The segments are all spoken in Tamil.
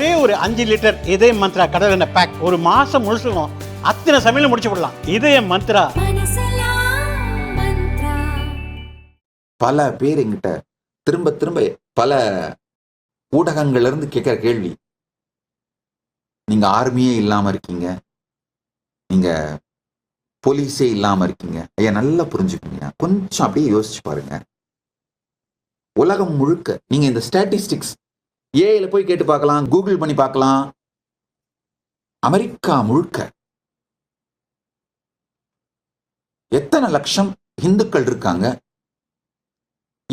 ஒரே ஒரு அஞ்சு லிட்டர் இதய மந்த்ரா கடல் எண்ணெய் பேக் ஒரு மாசம் முழுசுக்கும் அத்தனை சமையலும் முடிச்சு விடலாம். இதய மந்த்ரா. பல பேர் எங்கிட்ட திரும்ப திரும்ப பல ஊடகங்கள்ல இருந்து கேட்கிற கேள்வி. நீங்க ஆர்மியே இல்லாம இருக்கீங்க. நீங்க போலீஸே இல்லாம இருக்கீங்க. ஐயா நல்லா புரிஞ்சுக்கோங்க. கொஞ்சம் அப்படியே யோசிச்சு பாருங்க. உலகம் முழுக்க நீங்க இந்த ஸ்டாட்டிஸ்டிக்ஸ் ஏஐல போய் கேட்டு பார்க்கலாம் கூகுள் பண்ணி பார்க்கலாம். அமெரிக்கா முழுக்க எத்தனை லட்சம் இந்துக்கள் இருக்காங்க?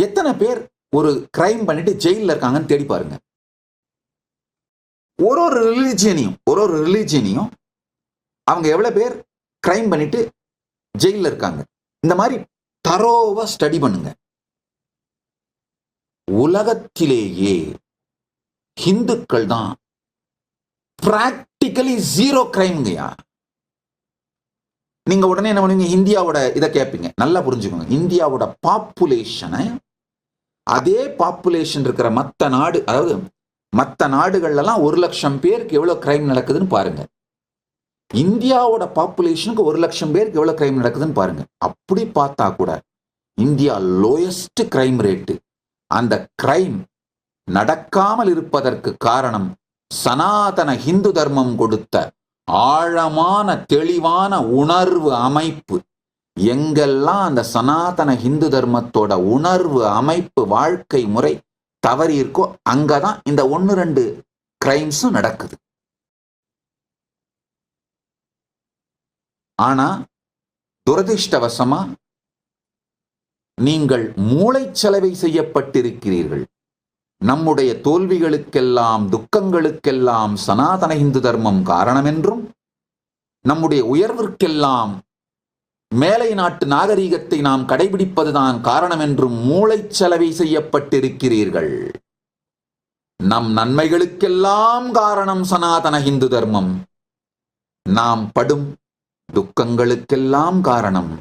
எத்தனை பேர் ஒரு கிரைம் பண்ணிட்டு ஜெயிலில் இருக்காங்கன்னு தேடி பாருங்க. ஒரு ஒரு ரிலிஜியனையும் ஒரு ஒரு ரிலிஜியனையும் அவங்க எவ்வளோ பேர் கிரைம் பண்ணிட்டு ஜெயிலில் இருக்காங்க? இந்த மாதிரி தரோவாக ஸ்டடி பண்ணுங்க. உலகத்திலேயே ஹிந்துக்கள் தான் பிராக்டிக்கலி ஜீரோ கிரைம்ங்கய்யா நீங்க உடனே என்ன பண்ணுவீங்க? இந்தியாவோட இதை கேட்பீங்க. நல்லா புரிஞ்சுக்கோங்க. இந்தியாவோட பாப்புலேஷனை அதே பாப்புலேஷன் இருக்கிற மற்ற நாடு அதாவது மற்ற நாடுகள்லாம் ஒரு லட்சம் பேருக்கு எவ்வளோ கிரைம் நடக்குதுன்னு பாருங்க. இந்தியாவோட பாப்புலேஷனுக்கு ஒரு லட்சம் பேருக்கு எவ்வளோ கிரைம் நடக்குதுன்னு பாருங்க. அப்படி பார்த்தா கூட இந்தியா லோயஸ்ட் கிரைம் ரேட்டு அந்த கிரைம் நடக்காமல் இருப்பதற்கு காரணம் சனாதன ஹிந்து தர்மம் கொடுத்த ஆழமான தெளிவான உணர்வு அமைப்பு. எங்கெல்லாம் அந்த சனாதன ஹிந்து தர்மத்தோட உணர்வு அமைப்பு வாழ்க்கை முறை தவறி இருக்கோ அங்கதான் இந்த ஒன்னு ரெண்டு கிரைம்ஸும் நடக்குது. ஆனா துரதிர்ஷ்டவசமா நீங்கள் மூளைச்சலவை செய்யப்பட்டிருக்கிறீர்கள். நம்முடைய தோல்விகளுக்கெல்லாம் துக்கங்களுக்கெல்லாம் சனாதன இந்து தர்மம் காரணம் என்றும் நம்முடைய உயர்விற்கெல்லாம் மேலை நாட்டு நாகரீகத்தை நாம் கடைபிடிப்பதுதான் காரணம் என்றும் மூளைச்சலவை செய்யப்பட்டிருக்கிறீர்கள். நம் நன்மைகளுக்கெல்லாம் காரணம் சனாதன இந்து தர்மம். நாம் படும் துக்கங்களுக்கெல்லாம் காரணம்.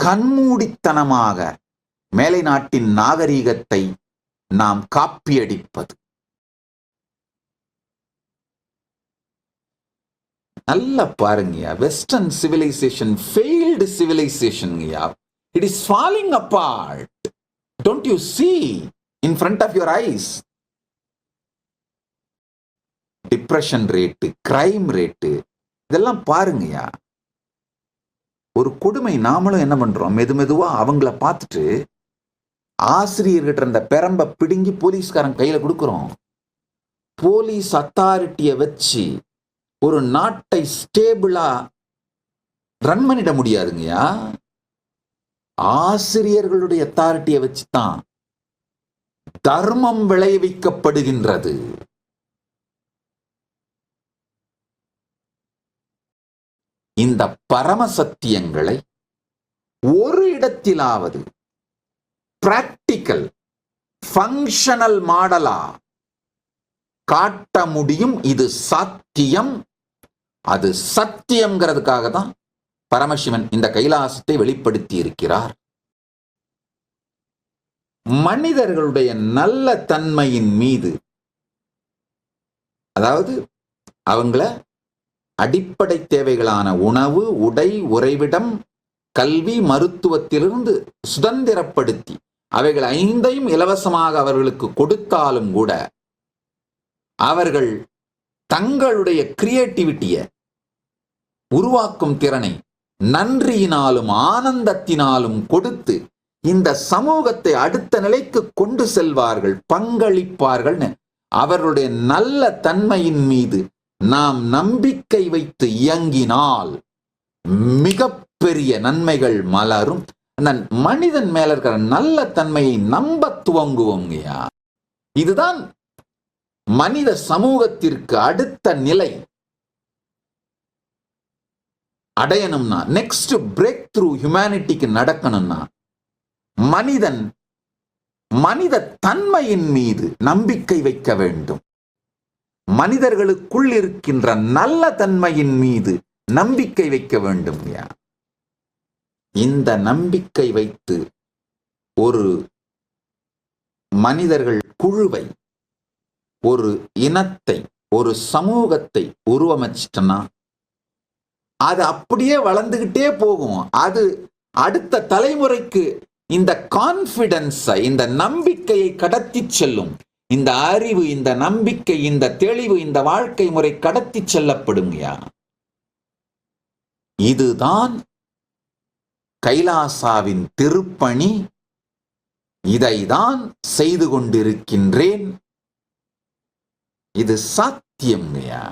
கண்மூடித்தனமாக மேலை நாட்டின் நாகரீகத்தை நாம் காப்பியடிப்பது. நல்லா பாருங்க western civilisation failed சிவிலைசேஷன்ங்கயா it is falling apart don't you see in front of your eyes depression rate crime rate இதெல்லாம் பாருங்கய்யா. ஒரு கொடுமை நாமளும் என்ன பண்றோம்? மெது மெதுவா அவங்கள பார்த்துட்டு ஆசிரியர்கிட்ட இருந்த பெரம்பை பிடுங்கி போலீஸ்காரன் கையில் கொடுக்குறோம். போலீஸ் அத்தாரிட்டியை வச்சு ஒரு நாட்டை ஸ்டேபிளா ரன் பண்ணிட முடியாதுங்கய்யா. ஆசிரியர்களுடைய அத்தாரிட்டியை வச்சு தான் தர்மம் விளைவிக்கப்படுகின்றது. இந்த பரம சத்தியங்களை ஒரு இடத்திலாவது பிராக்டிக்கல் ஃபங்க்ஷனல் மாடலா காட்ட முடியும் இது சாத்தியம். அது சத்தியம்ங்கிறதுக்காக தான் பரமசிவன் இந்த கைலாசத்தை வெளிப்படுத்தி இருக்கிறார் மனிதர்களுடைய நல்ல தன்மையின் மீது அதாவது அவங்கள அடிப்படை தேவைகளான உணவு உடை உறைவிடம் கல்வி மருத்துவத்திலிருந்து சுதந்திரப்படுத்தி அவைகள் ஐந்தையும் இலவசமாக அவர்களுக்கு கொடுத்தாலும் கூட அவர்கள் தங்களுடைய கிரியேட்டிவிட்டியை உருவாக்கும் திறனை நன்றியினாலும் ஆனந்தத்தினாலும் கொடுத்து இந்த சமூகத்தை அடுத்த நிலைக்கு கொண்டு செல்வார்கள் பங்களிப்பார்கள்னு அவர்களுடைய நல்ல தன்மையின் மீது நாம் நம்பிக்கை வைத்து இயங்கினால் மிகப்பெரிய நன்மைகள் மலரும். அந்த மனிதன் மேல இருக்கிற நல்ல தன்மையை நம்ப துவங்குவோங்கய்யா. இதுதான் மனித சமூகத்திற்கு அடுத்த நிலை. அடையணும்னா நெக்ஸ்ட் பிரேக் த்ரூ ஹியூமனிட்டிக்கு நடக்கணும்னா மனிதன் மனித தன்மையின் மீது நம்பிக்கை வைக்க வேண்டும். மனிதர்களுக்குள் இருக்கின்ற நல்ல தன்மையின் மீது நம்பிக்கை வைக்க வேண்டும் யா இந்த நம்பிக்கை வைத்து ஒரு மனிதர்கள் குழுவை ஒரு இனத்தை ஒரு சமூகத்தை உருவமைச்சிட்டனா அது அப்படியே வளர்ந்துக்கிட்டே போகும். அது அடுத்த தலைமுறைக்கு இந்த கான்ஃபிடென்ஸை இந்த நம்பிக்கையை கடத்தி செல்லும். இந்த அறிவு இந்த நம்பிக்கை இந்த தெளிவு இந்த வாழ்க்கை முறை கடத்தி செல்லப்படுங்கயா இதுதான் கைலாசாவின் திருப்பணி இதைதான் செய்து கொண்டிருக்கின்றேன். இது சாத்தியம்யா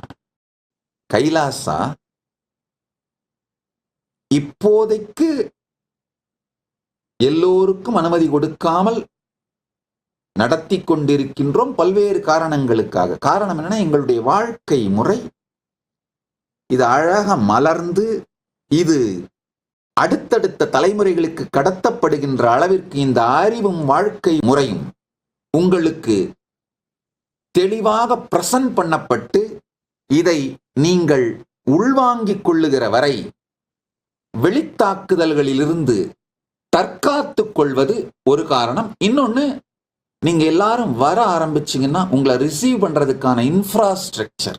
கைலாசா இப்போதைக்கு எல்லோருக்கும் அனுமதி கொடுக்காமல் நடத்தி கொண்டிருக்கின்றோம் பல்வேறு காரணங்களுக்காக. காரணம் என்னன்னா எங்களுடைய வாழ்க்கை முறை இது அழகா மலர்ந்து இது அடுத்தடுத்த தலைமுறைகளுக்கு கடத்தப்படுகின்ற அளவிற்கு இந்த அறிவும் வாழ்க்கை முறையும் உங்களுக்கு தெளிவாக பிரசன்ட் பண்ணப்பட்டு இதை நீங்கள் உள்வாங்கிக் கொள்ளுகிற வரை வெளித்தாக்குதல்களிலிருந்து தற்காத்து கொள்வது ஒரு காரணம். இன்னொன்று நீங்க எல்லாரும் வர ஆரம்பிச்சீங்கன்னா உங்களை ரிசீவ் பண்றதுக்கான இன்ஃப்ராஸ்ட்ரக்சர்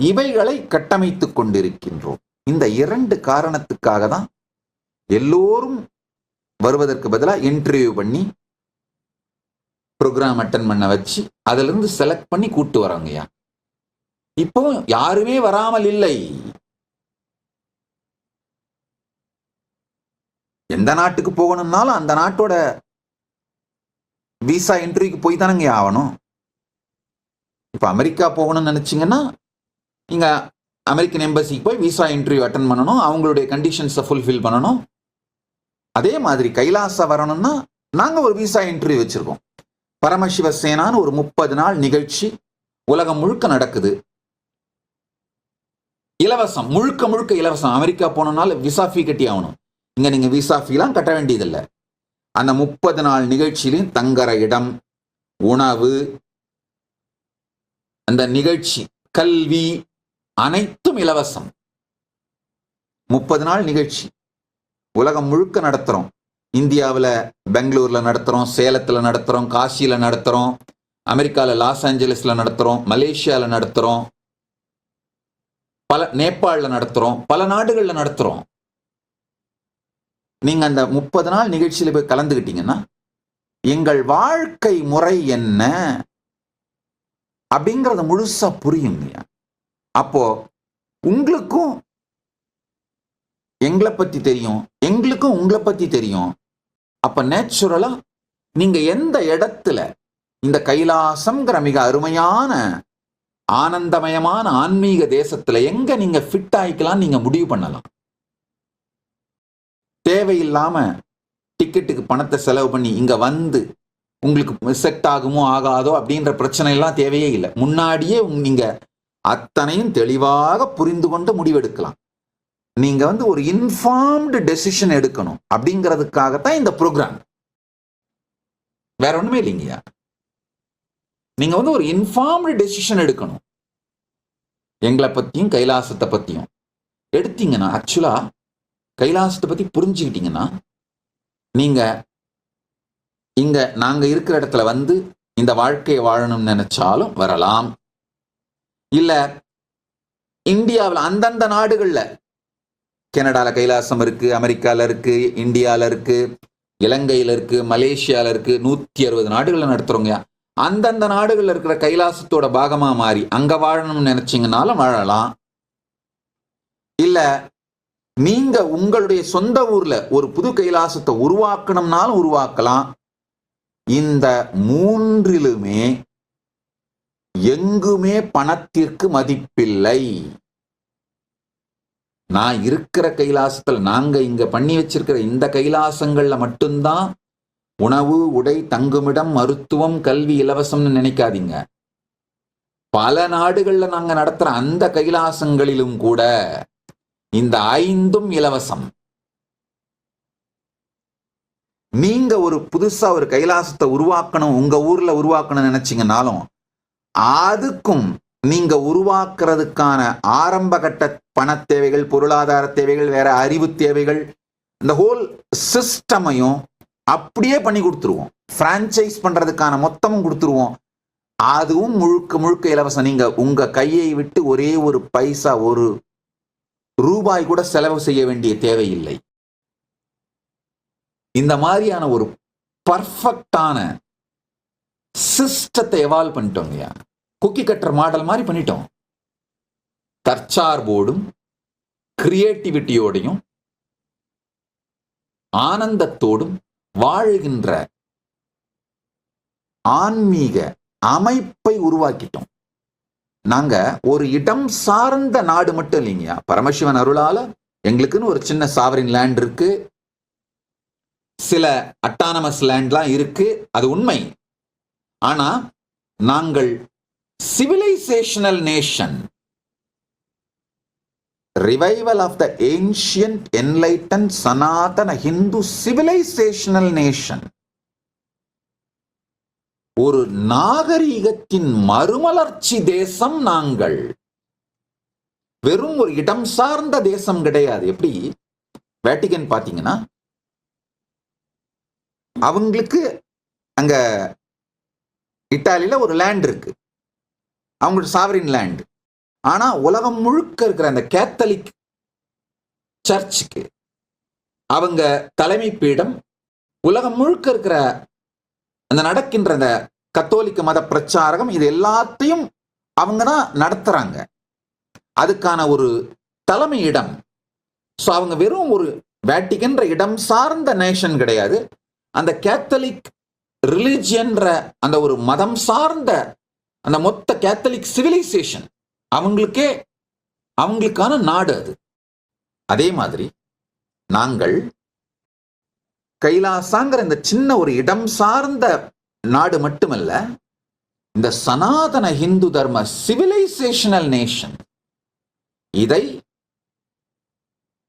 இவைகளை கட்டமைத்து கொண்டிருக்கின்றோம். இந்த இரண்டு காரணத்துக்காக தான் எல்லோரும் வருவதற்கு பதிலாக இன்டர்வியூ பண்ணி ப்ரோக்ராம் அட்டன் பண்ண வச்சு அதுல இருந்து செலக்ட் பண்ணி கூட்டு வராங்கய்யா இப்போ யாருமே வராமல் இல்லை. எந்த நாட்டுக்கு போகணும்னாலும் அந்த நாட்டோட விசா இன்டர்வியூக்கு போய் தானங்க ஆகணும். இப்போ அமெரிக்கா போகணும்னு நினச்சிங்கன்னா இங்க அமெரிக்கன் எம்பசிக்கு போய் விசா இன்டர்வியூ அட்டன் பண்ணணும். அவங்களுடைய கண்டிஷன்ஸை ஃபுல்ஃபில் பண்ணணும். அதே மாதிரி கைலாச வரணும்னா நாங்க ஒரு விசா இன்டர்வியூ வச்சிருக்கோம். பரமசிவ சேனான்னு ஒரு முப்பது நாள் நிகழ்ச்சி உலகம் முழுக்க நடக்குது. இலவசம் முழுக்க முழுக்க இலவசம். அமெரிக்கா போனோம்னால விசா ஃபீ கட்டி ஆகணும். இங்க நீங்க விசா ஃபீலாம் கட்ட வேண்டியதில்லை. அந்த முப்பது நாள் நிகழ்ச்சியிலையும் தங்குற இடம் உணவு அந்த நிகழ்ச்சி கல்வி அனைத்தும் இலவசம். முப்பது நாள் நிகழ்ச்சி. உலகம் முழுக்க நடத்துகிறோம் இந்தியாவில் பெங்களூர்ல நடத்துகிறோம் சேலத்தில் நடத்துகிறோம் காசியில் நடத்துகிறோம் அமெரிக்காவில் லாஸ் ஏஞ்சலிஸில் நடத்துகிறோம் மலேசியாவில் நடத்துறோம் பல நேபாளில் நடத்துகிறோம் பல நாடுகளில் நடத்துகிறோம் நீங்கள் அந்த முப்பது நாள் நிகழ்ச்சியில் போய் கலந்துக்கிட்டீங்கன்னா எங்கள் வாழ்க்கை முறை என்ன அப்படிங்கிறத முழுசா புரியுங்க அப்போ உங்களுக்கும் எங்களை பத்தி தெரியும். எங்களுக்கும் உங்களை பத்தி தெரியும். அப்ப நேச்சுரலா நீங்க எந்த இடத்துல இந்த கைலாசம்ங்கிற மிக அருமையான ஆனந்தமயமான ஆன்மீக தேசத்துல எங்க நீங்க ஃபிட் ஆயிக்கலாம் நீங்க முடிவு பண்ணலாம். தேவையில்லாம டிக்கெட்டுக்கு பணத்தை செலவு பண்ணி இங்க வந்து உங்களுக்கு செட் ஆகுமோ ஆகாதோ அப்படின்ற பிரச்சனை எல்லாம் தேவையே இல்லை. முன்னாடியே நீங்க அத்தனையும் தெளிவாக புரிந்து கொண்டு முடிவெடுக்கலாம். நீங்க வந்து ஒரு இன்ஃபார்ம்டு டெசிஷன் எடுக்கணும் அப்படிங்கிறதுக்காகத்தான் இந்த ப்ரோக்ராம் வேற ஒண்ணுமே இல்லைங்கய்யா. நீங்க வந்து ஒரு இன்ஃபார்ம்டு டெசிஷன் எடுக்கணும். எங்களை பத்தியும் கைலாசத்தை பத்தியும். எடுத்தீங்கன்னா ஆக்சுவலா கைலாசத்தை பத்தி புரிஞ்சுக்கிட்டீங்கன்னா நீங்க இங்க நாங்க இருக்கிற இடத்துல வந்து இந்த வாழ்க்கையை வாழணும்னு நினைச்சாலும் வரலாம். இல்ல இந்தியாவில் அந்தந்த நாடுகள்ல கனடால கைலாசம் இருக்கு அமெரிக்கால இருக்கு இந்தியால இருக்கு இலங்கையில இருக்கு மலேசியால இருக்கு நூற்றி அறுபது நாடுகளில் நடத்துகிறோங்க அந்தந்த நாடுகளில் இருக்கிற கைலாசத்தோட பாகமாக மாறி அங்கே வாழணும்னு நினச்சிங்கனாலும் வாழலாம். இல்லை நீங்கள் உங்களுடைய சொந்த ஊரில் ஒரு புது கைலாசத்தை உருவாக்கணும்னாலும் உருவாக்கலாம். இந்த மூன்றிலுமே எங்குமே பணத்திற்கு மதிப்பில்லை. நான் இருக்கிற கைலாசத்துல நாங்க இங்க பண்ணி வச்சிருக்கிற இந்த கைலாசங்கள்ல மட்டும்தான் உணவு உடை தங்குமிடம் மருத்துவம் கல்வி இலவசம்னு நினைக்காதீங்க. பல நாடுகள்ல நாங்க நடத்துற அந்த கைலாசங்களிலும் கூட இந்த ஐந்தும் இலவசம். நீங்க ஒரு புதுசா ஒரு கைலாசத்தை உருவாக்கணும் உங்க ஊர்ல உருவாக்கணும்னு நினைச்சீங்கனாலும் அதுக்கும் நீங்க உருவாக்குறதுக்கான ஆரம்ப கட்ட பண தேவைகள் பொருளாதார தேவைகள் வேற அறிவு தேவைகள் இந்த ஹோல் சிஸ்டமையும் அப்படியே பண்ணி கொடுத்துருவோம். பிரான்ச்சைஸ் பண்றதுக்கான மொத்தமும் கொடுத்துருவோம். அதுவும் முழுக்க முழுக்க இலவசம். நீங்க உங்க கையை விட்டு ஒரே ஒரு பைசா ஒரு ரூபாய் கூட செலவு செய்ய வேண்டிய தேவையில்லை. இந்த மாதிரியான ஒரு பர்ஃபெக்டான சிஸ்டத்தை எவால்வ் பண்ணிட்டோம் ஐயா குக்கி கட்டுற மாடல் மாதிரி பண்ணிட்டோம். தற்சார்போடும் கிரியேட்டிவிட்டியோடையும் ஆனந்தத்தோடும் வாழ்கின்ற ஆன்மீக அமைப்பை உருவாக்கிட்டோம். நாங்க ஒரு இடம் சார்ந்த நாடு மட்டும் இல்லைங்கயா பரமசிவன் அருளால எங்களுக்குன்னு ஒரு சின்ன சாவரின் லேண்ட் இருக்கு. சில அட்டானமஸ் லேண்ட்லாம் இருக்கு. அது உண்மை. ஆனா நாங்கள் civilisational nation revival of the ancient enlightened Sanatana Hindu civilisational nation ஒரு நாகரீகத்தின் மறுமலர்ச்சி தேசம் நாங்கள். வெறும் ஒரு இடம் சார்ந்த தேசம் கிடையாது. எப்படி? வேட்டிகன் பார்த்தீங்கன்னா அவங்களுக்கு அங்க இட்டாலியில ஒரு லேண்ட் இருக்கு. அவங்களோட சாவரின் லேண்ட் ஆனால் உலகம் முழுக்க இருக்கிற அந்த கேத்தலிக் சர்ச்சுக்கு அவங்க தலைமை பீடம் உலகம் முழுக்க இருக்கிற அந்த நடக்கின்ற அந்த கத்தோலிக்க மத பிரச்சாரகம் இது எல்லாத்தையும் அவங்க தான் நடத்துகிறாங்க அதுக்கான ஒரு தலைமை இடம். ஸோ அவங்க வெறும் ஒரு வேட்டிகன்ற இடம் சார்ந்த நேஷன் கிடையாது. அந்த கேத்தலிக் ரிலிஜியன்ற அந்த ஒரு மதம் சார்ந்த அந்த மொத்த கேத்தலிக் சிவிலைசேஷன் அவங்களுக்கே அவங்களுக்கான நாடு அது. அதே மாதிரி நாங்கள் கைலாசாங்கிற இந்த சின்ன ஒரு இடம் சார்ந்த நாடு மட்டுமல்ல இந்த சனாதன ஹிந்து தர்ம சிவிலைசேஷனல் நேஷன் இதை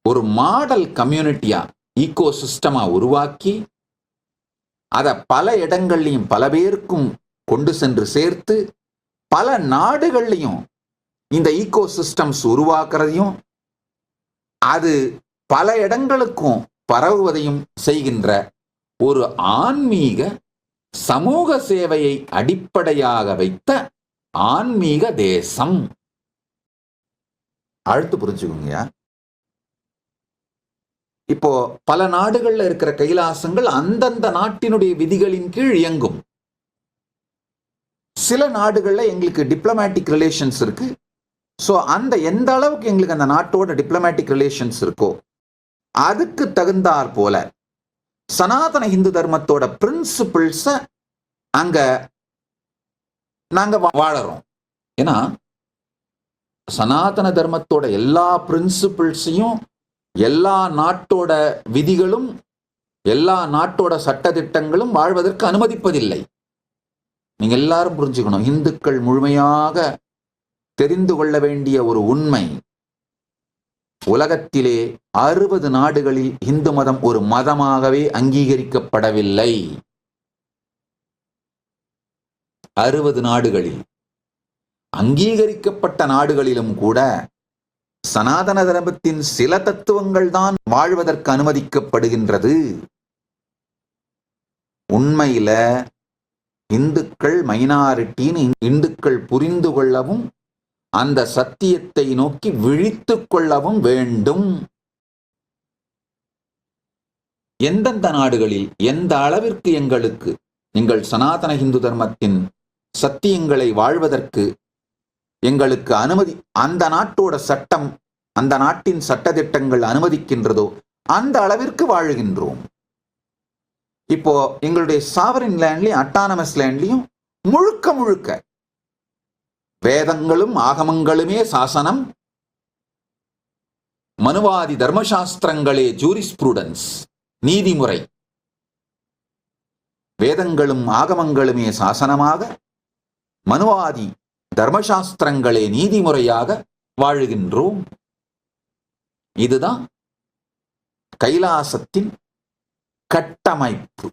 ஒரு மாடல் கம்யூனிட்டியா ஈகோ சிஸ்டமா உருவாக்கி அதை பல இடங்கள்லையும் பல பேருக்கும் கொண்டு சென்று சேர்த்து பல நாடுகள்லையும் இந்த ஈகோ சிஸ்டம்ஸ் உருவாக்குறதையும் அது பல இடங்களுக்கும் பரவுவதையும் செய்கின்ற ஒரு ஆன்மீக சமூக சேவையை அடிப்படையாக வைத்த ஆன்மீக தேசம். அழுத்து புரிஞ்சுக்கோங்கயா இப்போ பல நாடுகள்ல இருக்கிற கைலாசங்கள் அந்தந்த நாட்டினுடைய விதிகளின் கீழ் இயங்கும். சில நாடுகளில் எங்களுக்கு டிப்ளமேட்டிக் ரிலேஷன்ஸ் இருக்கு. ஸோ அந்த எந்த அளவுக்கு எங்களுக்கு அந்த நாட்டோட டிப்ளமேட்டிக் ரிலேஷன்ஸ் இருக்கோ அதுக்கு தகுந்தாற் போல சனாதன இந்து தர்மத்தோட பிரின்சிபிள்ஸை அங்கே நாங்கள் வா- வாழறோம். ஏன்னா சனாதன தர்மத்தோட எல்லா பிரின்சிபிள்ஸையும் எல்லா நாட்டோட விதிகளும் எல்லா நாட்டோட சட்டதிட்டங்களும் வாழ்வதற்கு அனுமதிப்பதில்லை. நீங்க எல்லாரும் புரிஞ்சுக்கணும். இந்துக்கள் முழுமையாக தெரிந்து கொள்ள வேண்டிய ஒரு உண்மை உலகத்திலே அறுபது நாடுகளில் இந்து மதம் ஒரு மதமாகவே அங்கீகரிக்கப்படவில்லை. அறுபது நாடுகளில். அங்கீகரிக்கப்பட்ட நாடுகளிலும் கூட சனாதன தர்மத்தின் சில தத்துவங்கள் தான் வாழ்வதற்கு அனுமதிக்கப்படுகின்றது. உண்மையில இந்துக்கள் மைனாரிட்டின்னு இந்துக்கள் புரிந்து கொள்ளவும் அந்த சத்தியத்தை நோக்கி விழித்து கொள்ளவும் வேண்டும். எந்தெந்த நாடுகளில் எந்த அளவிற்கு எங்களுக்கு எங்கள் சனாதன இந்து தர்மத்தின் சத்தியங்களை வாழ்வதற்கு எங்களுக்கு அனுமதி அந்த நாட்டோட சட்டம் அந்த நாட்டின் சட்டதிட்டங்கள் அனுமதிக்கின்றதோ அந்த அளவிற்கு வாழுகின்றோம். இப்போ எங்களுடைய சாவரின் லேண்ட்லயும் அட்டானமஸ் லேண்ட்லயும் முழுக்க முழுக்க வேதங்களும் ஆகமங்களுமே சாசனம் மனுவாதி தர்மசாஸ்திரங்களே ஜூரிஸ்ப்ரூடன்ஸ் நீதிமுறை. வேதங்களும் ஆகமங்களுமே சாசனமாக மனுவாதி தர்மசாஸ்திரங்களே நீதிமுறையாக வாழுகின்றோம். இதுதான் கைலாசத்தின் கட்டமைப்பு.